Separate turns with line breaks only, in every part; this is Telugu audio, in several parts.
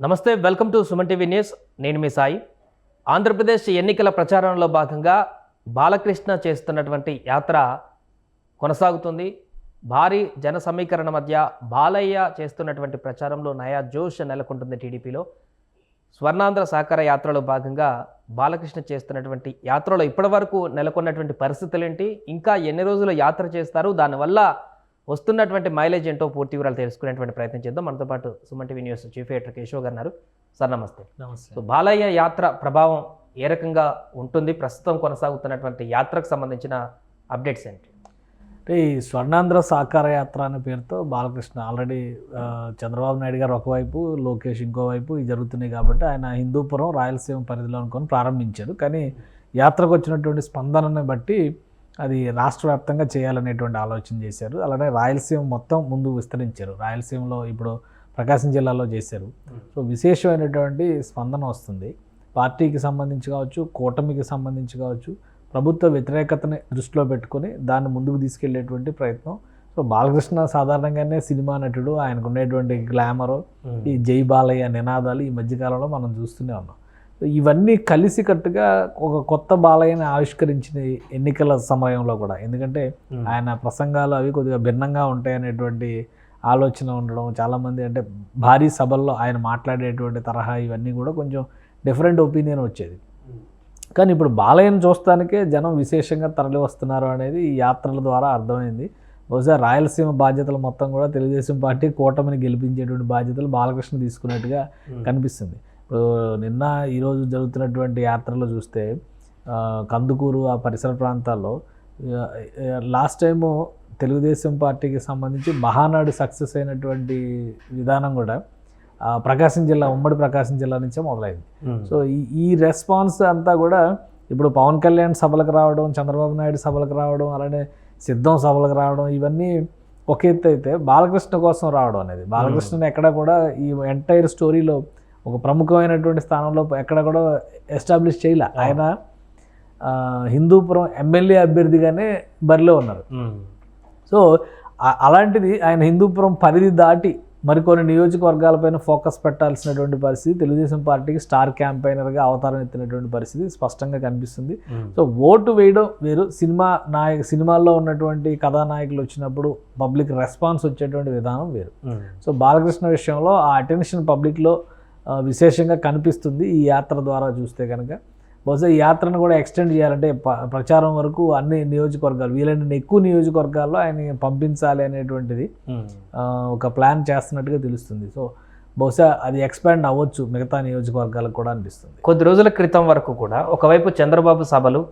నమస్తే welcome to Suman TV news. నేను మీ సాయి. ఆంధ్రప్రదేశ్ ఎన్నికల ప్రచారంలో భాగంగా బాలకృష్ణ చేస్తున్నటువంటి యాత్ర కొనసాగుతుంది. భారీ జన సమీకరణ మధ్య బాలయ్య చేస్తున్నటువంటి ప్రచారంలో నయా జోష్ నెలకొంటుంది టీడీపీలో. స్వర్ణాంధ్ర సహకార యాత్రలో భాగంగా బాలకృష్ణ చేస్తున్నటువంటి యాత్రలో ఇప్పటివరకు నెలకొన్నటువంటి పరిస్థితులు ఏంటి ఇంకా ఎన్ని రోజులు యాత్ర చేస్తారు? దానివల్ల వస్తున్నటువంటి మైలేజ్ ఏంటో పూర్తి వివరాలు తెలుసుకునేటువంటి ప్రయత్నం చేద్దాం. మనతో పాటు Suman TV news chief editor Keshav గారు ఉన్నారు. సార్ నమస్తే.
నమస్తే.
సో బాలయ్య యాత్ర ప్రభావం ఏ రకంగా ఉంటుంది? ప్రస్తుతం కొనసాగుతున్నటువంటి యాత్రకు సంబంధించిన అప్డేట్స్ ఏంటి?
అంటే ఈ స్వర్ణాంధ్ర సాకార యాత్ర అనే పేరుతో బాలకృష్ణ ఆల్రెడీ చంద్రబాబు నాయుడు గారు ఒకవైపు లోకేష్ ఇంకోవైపు ఇవి జరుగుతున్నాయి కాబట్టి ఆయన హిందూపురం రాయలసీమ పరిధిలో అనుకొని ప్రారంభించారు. కానీ యాత్రకు వచ్చినటువంటి స్పందనని బట్టి అది రాష్ట్ర వ్యాప్తంగా చేయాలనేటువంటి ఆలోచన చేశారు. అలానే రాయలసీమ మొత్తం ముందు విస్తరించారు. రాయలసీమలో ఇప్పుడు ప్రకాశం జిల్లాలో చేశారు. సో విశేషమైనటువంటి స్పందన వస్తుంది. పార్టీకి సంబంధించి కావచ్చు కూటమికి సంబంధించి కావచ్చు ప్రభుత్వ వ్యతిరేకతని దృష్టిలో పెట్టుకొని దాన్ని ముందుకు తీసుకెళ్ళేటువంటి ప్రయత్నం. సో బాలకృష్ణ సాధారణంగానే సినిమా నటుడు. ఆయనకు ఉండేటువంటి గ్లామరు ఈ జై బాలయ్య నినాదాలు ఈ మధ్యకాలంలో మనం చూస్తూనే ఉన్నాం. ఇవన్నీ కలిసికట్టుగా ఒక కొత్త బాలయ్యని ఆవిష్కరించిన ఎన్నికల సమయంలో కూడా. ఎందుకంటే ఆయన ప్రసంగాలు అవి కొద్దిగా భిన్నంగా ఉంటాయి అనేటువంటి ఆలోచన ఉండడం చాలామంది అంటే భారీ సభల్లో ఆయన మాట్లాడేటువంటి తరహా ఇవన్నీ కూడా కొంచెం డిఫరెంట్ ఒపీనియన్ వచ్చేది. కానీ ఇప్పుడు బాలయ్యను చూస్తానికే జనం విశేషంగా తరలి వస్తున్నారు అనేది ఈ యాత్రల ద్వారా అర్థమైంది. బహుశా రాయలసీమ బాధ్యతలు మొత్తం కూడా తెలుగుదేశం పార్టీ కూటమిని గెలిపించేటువంటి బాధ్యతలు బాలకృష్ణ తీసుకున్నట్టుగా కనిపిస్తుంది. ఇప్పుడు నిన్న ఈరోజు జరుగుతున్నటువంటి యాత్రలో చూస్తే కందుకూరు ఆ పరిసర ప్రాంతాల్లో లాస్ట్ టైము తెలుగుదేశం పార్టీకి సంబంధించి మహానాడు సక్సెస్ అయినటువంటి విధానం కూడా ప్రకాశం జిల్లా ఉమ్మడి ప్రకాశం జిల్లా నుంచే మొదలైంది. సో ఈ ఈ రెస్పాన్స్ అంతా కూడా ఇప్పుడు పవన్ కళ్యాణ్ సభలకు రావడం చంద్రబాబు నాయుడు సభలకు రావడం అలానే సిద్ధం సభలకు రావడం ఇవన్నీ ఒక ఎత్తు అయితే బాలకృష్ణ కోసం రావడం అనేది. బాలకృష్ణని ఎక్కడ కూడా ఈ ఎంటైర్ స్టోరీలో ఒక ప్రముఖమైనటువంటి స్థానంలో ఎక్కడ కూడా ఎస్టాబ్లిష్ చేయలే. ఆయన హిందూపురం ఎమ్మెల్యే అభ్యర్థిగానే బరిలో ఉన్నారు. సో అలాంటిది ఆయన హిందూపురం పరిధి దాటి మరికొన్ని నియోజకవర్గాలపైన ఫోకస్ పెట్టాల్సినటువంటి పరిస్థితి తెలుగుదేశం పార్టీకి స్టార్ క్యాంపైనర్గా అవతారం ఎత్తినటువంటి పరిస్థితి స్పష్టంగా కనిపిస్తుంది. సో ఓటు వేయడం వేరు. సినిమా నాయక సినిమాల్లో ఉన్నటువంటి కథానాయకులు వచ్చినప్పుడు పబ్లిక్ రెస్పాన్స్ వచ్చేటువంటి విధానం వేరు. సో బాలకృష్ణ విషయంలో ఆ అటెన్షన్ పబ్లిక్లో విశేషంగా కనిపిస్తుంది ఈ యాత్ర ద్వారా చూస్తే కనుక. బహుశా ఈ యాత్రను కూడా ఎక్స్టెండ్ చేయాలంటే ప్రచారం వరకు అన్ని నియోజకవర్గాలు వీలైన ఎక్కువ నియోజకవర్గాల్లో ఆయన పంపించాలి అనేటువంటిది ఒక ప్లాన్ చేస్తున్నట్టుగా తెలుస్తుంది. సో బహుశా అది ఎక్స్పాండ్ అవ్వచ్చు మిగతా నియోజకవర్గాలకు కూడా అనిపిస్తుంది.
కొద్ది రోజుల క్రితం వరకు కూడా ఒకవైపు చంద్రబాబు సభలు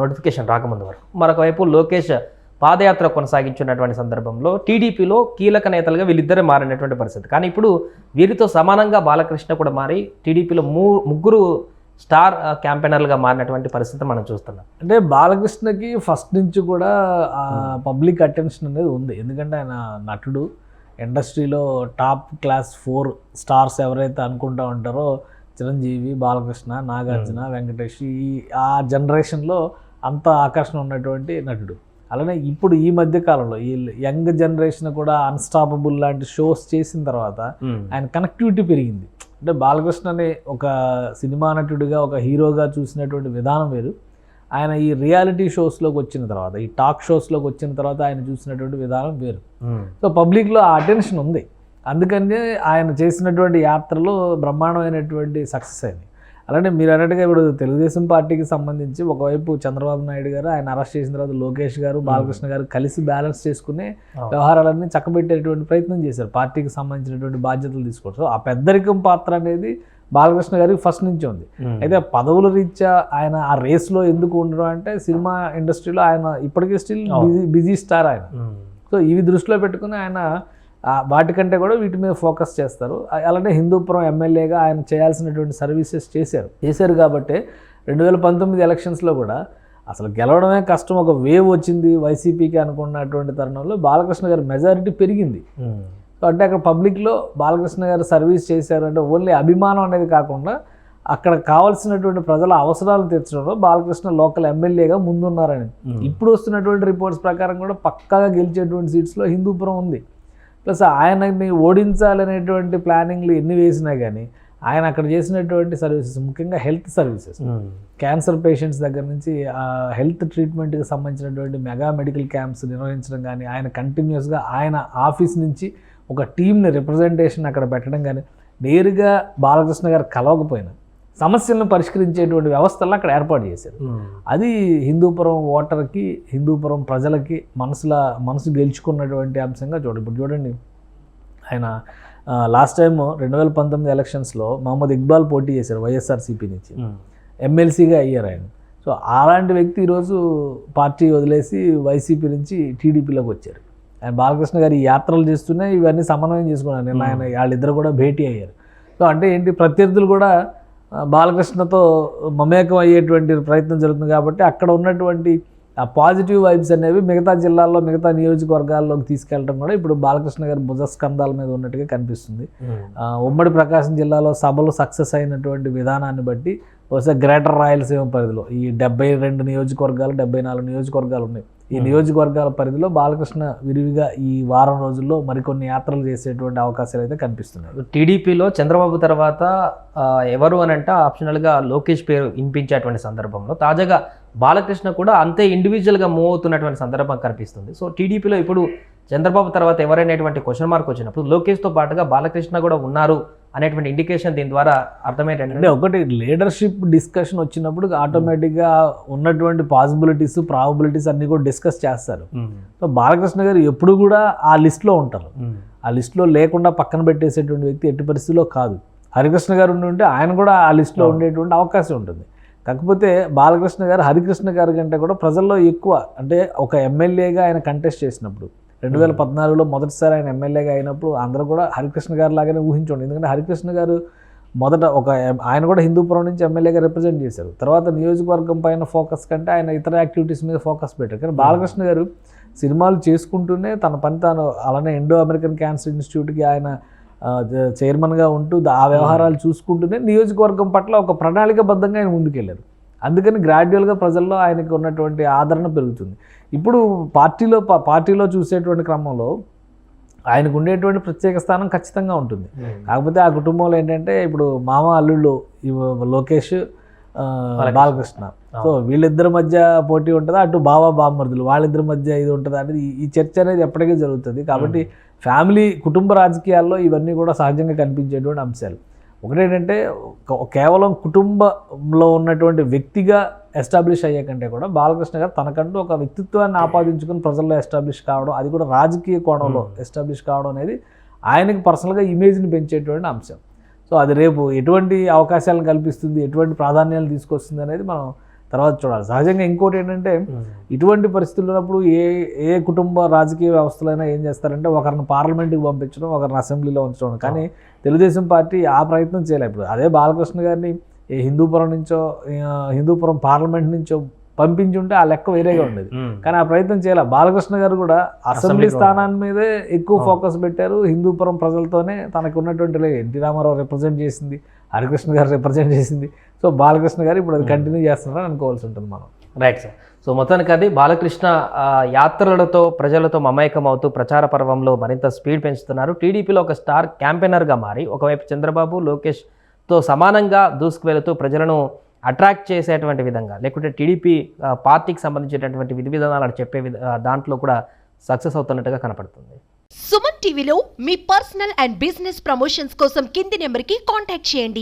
నోటిఫికేషన్ రాకముందు వరకు మరొక వైపు లోకేష్ పాదయాత్ర కొనసాగించున్నటువంటి సందర్భంలో టీడీపీలో కీలక నేతలుగా వీళ్ళిద్దరే మారినటువంటి పరిస్థితి. కానీ ఇప్పుడు వీరితో సమానంగా బాలకృష్ణ కూడా మారి టీడీపీలో మూ ముగ్గురు స్టార్ క్యాంపెయినర్లుగా మారినటువంటి పరిస్థితి మనం చూస్తున్నాం.
అంటే బాలకృష్ణకి ఫస్ట్ నుంచి కూడా పబ్లిక్ అటెన్షన్ అనేది ఉంది. ఎందుకంటే ఆయన నటుడు. ఇండస్ట్రీలో టాప్ క్లాస్ ఫోర్ స్టార్స్ ఎవరైతే అనుకుంటా ఉంటారో చిరంజీవి బాలకృష్ణ నాగార్జున వెంకటేష్ ఈ ఆ జనరేషన్లో అంత ఆకర్షణ ఉన్నటువంటి నటుడు. అలానే ఇప్పుడు ఈ మధ్య కాలంలో ఈ యంగ్ జనరేషన్ కూడా అన్స్టాపబుల్ లాంటి షోస్ చేసిన తర్వాత ఆయన కనెక్టివిటీ పెరిగింది. అంటే బాలకృష్ణని ఒక సినిమా నటుడిగా ఒక హీరోగా చూసినటువంటి విధానం వేరు. ఆయన ఈ రియాలిటీ షోస్లోకి వచ్చిన తర్వాత ఈ టాక్ షోస్లోకి వచ్చిన తర్వాత ఆయన చూసినటువంటి విధానం వేరు. సో పబ్లిక్లో ఆ అటెన్షన్ ఉంది. అందుకని ఆయన చేసినటువంటి యాత్రలో బ్రహ్మాండమైనటువంటి సక్సెస్ అయింది. అలానే మీరు అన్నట్టుగా ఇప్పుడు తెలుగుదేశం పార్టీకి సంబంధించి ఒకవైపు చంద్రబాబు నాయుడు గారు ఆయన అరెస్ట్ చేసిన తర్వాత లోకేష్ గారు బాలకృష్ణ గారు కలిసి బ్యాలెన్స్ చేసుకునే వ్యవహారాలన్నీ చక్కబెట్టేటువంటి ప్రయత్నం చేశారు. పార్టీకి సంబంధించినటువంటి బాధ్యతలు తీసుకోవడం. సో ఆ పెద్దరికం పాత్ర అనేది బాలకృష్ణ గారికి ఫస్ట్ నుంచి ఉంది. అయితే పదవుల రీత్యా ఆయన ఆ రేస్లో ఎందుకు ఉండడం అంటే సినిమా ఇండస్ట్రీలో ఆయన ఇప్పటికీ స్టిల్ బిజీ బిజీ స్టార్ ఆయన. సో ఇవి దృష్టిలో పెట్టుకుని ఆయన వాటికంటే కూడా వీటి మీద ఫోకస్ చేస్తారు. అలానే హిందూపురం ఎమ్మెల్యేగా ఆయన చేయాల్సినటువంటి సర్వీసెస్ చేశారు. చేశారు కాబట్టి రెండు వేల పంతొమ్మిది ఎలక్షన్స్లో కూడా అసలు గెలవడమే కష్టం. ఒక వేవ్ వచ్చింది వైసీపీకి అనుకున్నటువంటి తరుణంలో. బాలకృష్ణ గారి మెజారిటీ పెరిగింది. అంటే అక్కడ పబ్లిక్లో బాలకృష్ణ గారు సర్వీస్ చేశారు అంటే ఓన్లీ అభిమానం అనేది కాకుండా అక్కడ కావాల్సినటువంటి ప్రజల అవసరాలు తీర్చడంలో బాలకృష్ణ లోకల్ ఎమ్మెల్యేగా ముందున్నారని. ఇప్పుడు వస్తున్నటువంటి రిపోర్ట్స్ ప్రకారం కూడా పక్కాగా గెలిచేటువంటి సీట్స్లో హిందూపురం ఉంది. ప్లస్ ఆయనని ఓడించాలనేటువంటి ప్లానింగ్లు ఎన్ని వేసినా కానీ ఆయన అక్కడ చేసినటువంటి సర్వీసెస్ ముఖ్యంగా హెల్త్ సర్వీసెస్. క్యాన్సర్ పేషెంట్స్ దగ్గర నుంచి హెల్త్ ట్రీట్మెంట్కి సంబంధించినటువంటి మెగా మెడికల్ క్యాంప్స్ నిర్వహించడం కానీ ఆయన కంటిన్యూస్గా ఆయన ఆఫీస్ నుంచి ఒక టీంని రిప్రజెంటేషన్ అక్కడ పెట్టడం కానీ నేరుగా బాలకృష్ణ గారు కలవకపోయినా సమస్యలను పరిష్కరించేటువంటి వ్యవస్థలను అక్కడ ఏర్పాటు చేశారు. అది హిందూపురం ఓటర్కి హిందూపురం ప్రజలకి మనసుల మనసు గెలుచుకున్నటువంటి అంశంగా చూడండి. ఇప్పుడు చూడండి ఆయన లాస్ట్ టైం రెండు వేల పంతొమ్మిది ఎలక్షన్స్లో మహమ్మద్ ఇక్బాల్ పోటీ చేశారు వైఎస్ఆర్సీపీ నుంచి. ఎమ్మెల్సీగా అయ్యారు ఆయన. సో అలాంటి వ్యక్తి ఈరోజు పార్టీ వదిలేసి వైసీపీ నుంచి టీడీపీలోకి వచ్చారు. ఆయన బాలకృష్ణ గారు ఈ యాత్రలు చేస్తూనే ఇవన్నీ సమన్వయం చేసుకున్నారు. నిన్న ఆయన వాళ్ళిద్దరు కూడా భేటీ అయ్యారు. సో అంటే ఏంటి ప్రత్యర్థులు కూడా బాలకృష్ణతో మమేకం అయ్యేటువంటి ప్రయత్నం జరుగుతుంది కాబట్టి అక్కడ ఉన్నటువంటి ఆ పాజిటివ్ వైబ్స్ అనేవి మిగతా జిల్లాల్లో మిగతా నియోజకవర్గాల్లోకి తీసుకెళ్ళడం కూడా ఇప్పుడు బాలకృష్ణ గారి భుజస్కంధాల మీద ఉన్నట్టుగా కనిపిస్తుంది. ఆ, ఉమ్మడి ప్రకాశం జిల్లాలో సభలు సక్సెస్ అయినటువంటి విధానాన్ని బట్టి బహుశా గ్రేటర్ రాయలసీమ పరిధిలో ఈ డెబ్బై రెండు నియోజకవర్గాలు డెబ్బై నాలుగు నియోజకవర్గాలు ఉన్నాయి. ఈ నియోజకవర్గాల పరిధిలో బాలకృష్ణ విరివిగా ఈ వారం రోజుల్లో మరికొన్ని యాత్రలు చేసేటువంటి అవకాశాలు అయితే కనిపిస్తున్నాయి.
టీడీపీలో చంద్రబాబు తర్వాత ఎవరు అని అంటే ఆప్షనల్గా లోకేష్ పేరు వినిపించేటువంటి సందర్భంలో తాజాగా బాలకృష్ణ కూడా అంతే ఇండివిజువల్గా మూవ్ అవుతున్నటువంటి సందర్భం కనిపిస్తుంది. సో టీడీపీలో ఇప్పుడు చంద్రబాబు తర్వాత ఎవరైనటువంటి క్వశ్చన్ మార్క్ వచ్చినప్పుడు లోకేష్తో పాటుగా బాలకృష్ణ కూడా ఉన్నారు అనేటువంటి ఇండికేషన్ దీని ద్వారా అర్థమయ్యేటంటే
అంటే ఒకటి లీడర్షిప్ డిస్కషన్ వచ్చినప్పుడు ఆటోమేటిక్గా ఉన్నటువంటి పాసిబిలిటీస్ ప్రాబిలిటీస్ అన్ని కూడా డిస్కస్ చేస్తారు. సో బాలకృష్ణ గారు ఎప్పుడు కూడా ఆ లిస్ట్లో ఉంటారు. ఆ లిస్ట్లో లేకుండా పక్కన పెట్టేసేటువంటి వ్యక్తి ఎట్టి పరిస్థితిలో కాదు. హరికృష్ణ గారు ఉండి ఉంటే ఆయన కూడా ఆ లిస్ట్లో ఉండేటువంటి అవకాశం ఉంటుంది. కాకపోతే బాలకృష్ణ గారు హరికృష్ణ గారి కంటే కూడా ప్రజల్లో ఎక్కువ అంటే ఒక ఎమ్మెల్యేగా ఆయన కంటెస్ట్ చేసినప్పుడు రెండు వేల పద్నాలుగులో మొదటిసారి ఆయన ఎమ్మెల్యేగా అయినప్పుడు అందరూ కూడా హరికృష్ణ గారు లాగానే ఊహించండి ఎందుకంటే హరికృష్ణ గారు మొదట ఒక ఆయన కూడా హిందూపురం నుంచి ఎమ్మెల్యేగా రిప్రజెంట్ చేశారు. తర్వాత నియోజకవర్గం పైన ఫోకస్ కంటే ఆయన ఇతర యాక్టివిటీస్ మీద ఫోకస్ పెట్టారు. కానీ బాలకృష్ణ గారు సినిమాలు చేసుకుంటూనే తన పని తాను అలానే ఇండో అమెరికన్ క్యాన్సర్ ఇన్స్టిట్యూట్కి ఆయన చైర్మన్గా ఉంటూ ఆ వ్యవహారాలు చూసుకుంటూనే నియోజకవర్గం పట్ల ఒక ప్రణాళికబద్ధంగా ఆయన ముందుకెళ్ళారు అందుకని గ్రాడ్యువల్గా ప్రజల్లో ఆయనకు ఉన్నటువంటి ఆదరణ పెరుగుతుంది. ఇప్పుడు పార్టీలో పార్టీలో చూసేటువంటి క్రమంలో ఆయనకు ఉండేటువంటి ప్రత్యేక స్థానం ఖచ్చితంగా ఉంటుంది. కాకపోతే ఆ కుటుంబంలో ఏంటంటే ఇప్పుడు మామ అల్లుళ్ళు లోకేష్ బాలకృష్ణ. సో వీళ్ళిద్దరి మధ్య పోటీ ఉంటుందా? అటు బావ బామ్మర్దులు. వాళ్ళిద్దరి మధ్య ఇది ఉంటుందా? అనేది ఈ చర్చ అనేది ఎప్పటికీ జరుగుతుంది. కాబట్టి ఫ్యామిలీ కుటుంబ రాజకీయాల్లో ఇవన్నీ కూడా సహజంగా కనిపించేటువంటి అంశాలు. ఒకటేంటంటే ఒక- కేవలం కుటుంబంలో ఉన్నటువంటి వ్యక్తిగా ఎస్టాబ్లిష్ అయ్యే కంటే కూడా బాలకృష్ణ గారు తనకంటూ ఒక వ్యక్తిత్వాన్ని ఆపాదించుకుని ప్రజల్లో ఎస్టాబ్లిష్ కావడం అది కూడా రాజకీయ కోణంలో ఎస్టాబ్లిష్ కావడం అనేది ఆయనకి పర్సనల్గా ఇమేజ్ని పెంచేటువంటి అంశం. సో అది రేపు ఎటువంటి అవకాశాలను కల్పిస్తుంది ఎటువంటి ప్రాధాన్యాలు తీసుకొస్తుంది అనేది మనం తర్వాత చూడాలి. సహజంగా ఇంకోటి ఏంటంటే ఇటువంటి పరిస్థితులు ఉన్నప్పుడు ఏ ఏ కుటుంబ రాజకీయ వ్యవస్థలైనా ఏం చేస్తారంటే ఒకరిని పార్లమెంట్కి పంపించడం ఒకరిని అసెంబ్లీలో ఉంచడం. కానీ తెలుగుదేశం పార్టీ ఆ ప్రయత్నం చేయలేదు ఇప్పుడు అదే బాలకృష్ణ గారిని ఏ హిందూపురం నుంచో హిందూపురం పార్లమెంట్ నుంచో పంపించి ఉంటే ఆ లెక్క వేరేగా ఉండేది. కానీ ఆ ప్రయత్నం చేయాలి. బాలకృష్ణ గారు కూడా అసెంబ్లీ స్థానాన్ని మీదే ఎక్కువ ఫోకస్ పెట్టారు. హిందూపురం ప్రజలతోనే తనకు ఉన్నటువంటి ఎన్టీ రామారావు రిప్రజెంట్ చేసింది హరికృష్ణ గారు రిప్రజెంట్ చేసింది. సో బాలకృష్ణ గారు ఇప్పుడు అది కంటిన్యూ చేస్తున్నారని అనుకోవాల్సి ఉంటుంది మనం.
రైట్ సార్ సో మొత్తానికి అది బాలకృష్ణ యాత్రలతో ప్రజలతో మమేకం అవుతూ ప్రచార పర్వంలో మరింత స్పీడ్ పెంచుతున్నారు. టీడీపీలో ఒక స్టార్ క్యాంపెయినర్గా మారి ఒకవైపు చంద్రబాబు లోకేష్తో సమానంగా దూసుకువెళుతూ ప్రజలను అట్రాక్ట్ చేసేటువంటి విధంగా లేకుంటే టీడీపీ పార్టీకి సంబంధించినటువంటి విధి విధానాలను చెప్పే దాంట్లో కూడా సక్సెస్ అవుతున్నట్టుగా కనపడుతుంది.
సుమన్ టీవీలో మీ పర్సనల్ అండ్ బిజినెస్ ప్రమోషన్స్ కోసం కింది నెంబర్కి కాంటాక్ట్ చేయండి.